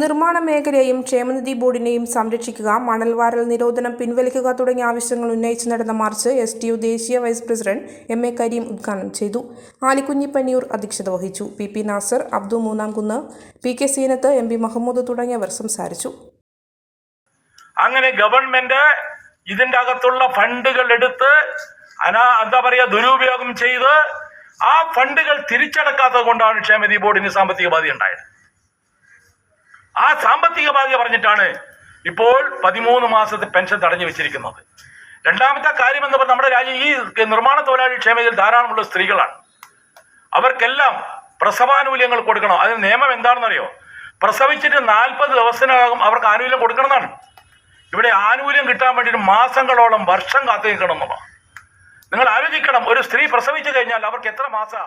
നിർമ്മാണ മേഖലയെയും ക്ഷേമനിധി ബോർഡിനെയും സംരക്ഷിക്കുക മണൽവാരൽ നിരോധനം പിൻവലിക്കുക തുടങ്ങിയ ആവശ്യങ്ങൾ ഉന്നയിച്ച് നടന്ന മാർച്ച് എസ് ടി യു ദേശീയ vice president M A Karim ഉദ്ഘാടനം ചെയ്തു. ആലിക്കുഞ്ഞി പന്നിയൂർ അധ്യക്ഷത വഹിച്ചു. P P Nasar Abdu Moonnamkunnu P K Seenath M P Mahmood തുടങ്ങിയവർ സംസാരിച്ചു. അങ്ങനെ ഗവൺമെന്റ് ഇതിന്റെ അകത്തുള്ള ഫണ്ടുകൾ എടുത്ത് അനാ എന്താ പറയാ ദുരുപയോഗം ചെയ്ത് ആ ഫണ്ടുകൾ തിരിച്ചടക്കാത്തത് കൊണ്ടാണ് ക്ഷേമനിധി ബോർഡിന് സാമ്പത്തിക ബാധ്യത ഉണ്ടായത് ആ സാമ്പത്തിക ബാധ്യത പറഞ്ഞിട്ടാണ് ഇപ്പോൾ പതിമൂന്ന് മാസത്തെ പെൻഷൻ തടഞ്ഞു വെച്ചിരിക്കുന്നത്. രണ്ടാമത്തെ കാര്യം എന്ന് പറഞ്ഞാൽ നമ്മുടെ രാജ്യം ഈ നിർമ്മാണ തൊഴിലാളി ക്ഷേമത്തിൽ ധാരാളമുള്ള സ്ത്രീകളാണ്. അവർക്കെല്ലാം പ്രസവാനുകൂല്യങ്ങൾ കൊടുക്കണം. അതിന് നിയമം എന്താണെന്നറിയോ? പ്രസവിച്ചിട്ട് നാൽപ്പത് ദിവസത്തിനകം അവർക്ക് ആനുകൂല്യം കൊടുക്കണമെന്നാണ്. ഇവിടെ ആനുകൂല്യം കിട്ടാൻ വേണ്ടിയിട്ട് മാസങ്ങളോളം വർഷം കാത്തു നിൽക്കണം എന്നുള്ളതാണ്. നിങ്ങൾ ആലോചിക്കണം ഒരു സ്ത്രീ പ്രസവിച്ചു കഴിഞ്ഞാൽ അവർക്ക് എത്ര മാസം?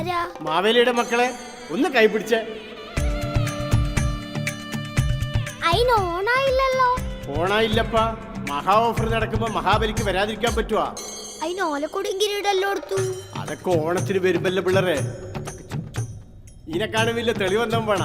ആരാ? മാവേലിയുടെ മക്കളെ ഒന്ന് കൈപിടിച്ച് അയിന് ഓണായില്ലല്ലോ. ഓണായില്ലപ്പാ. മഹാ ഓഫർ നടക്കുമ്പോ മഹാബലിക്ക് വരാതിരിക്കാൻ പറ്റുവാ. അയിന് ഓലക്കൊടും കിരീടല്ലോ എടുത്തു. അതൊക്കെ ഓണത്തിന് വരുമ്പല്ലോ പിള്ളേരെ. ഇതിനെക്കാളും വലിയ തെളിവെന്താ വേണ.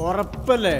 ഉറപ്പല്ലേ?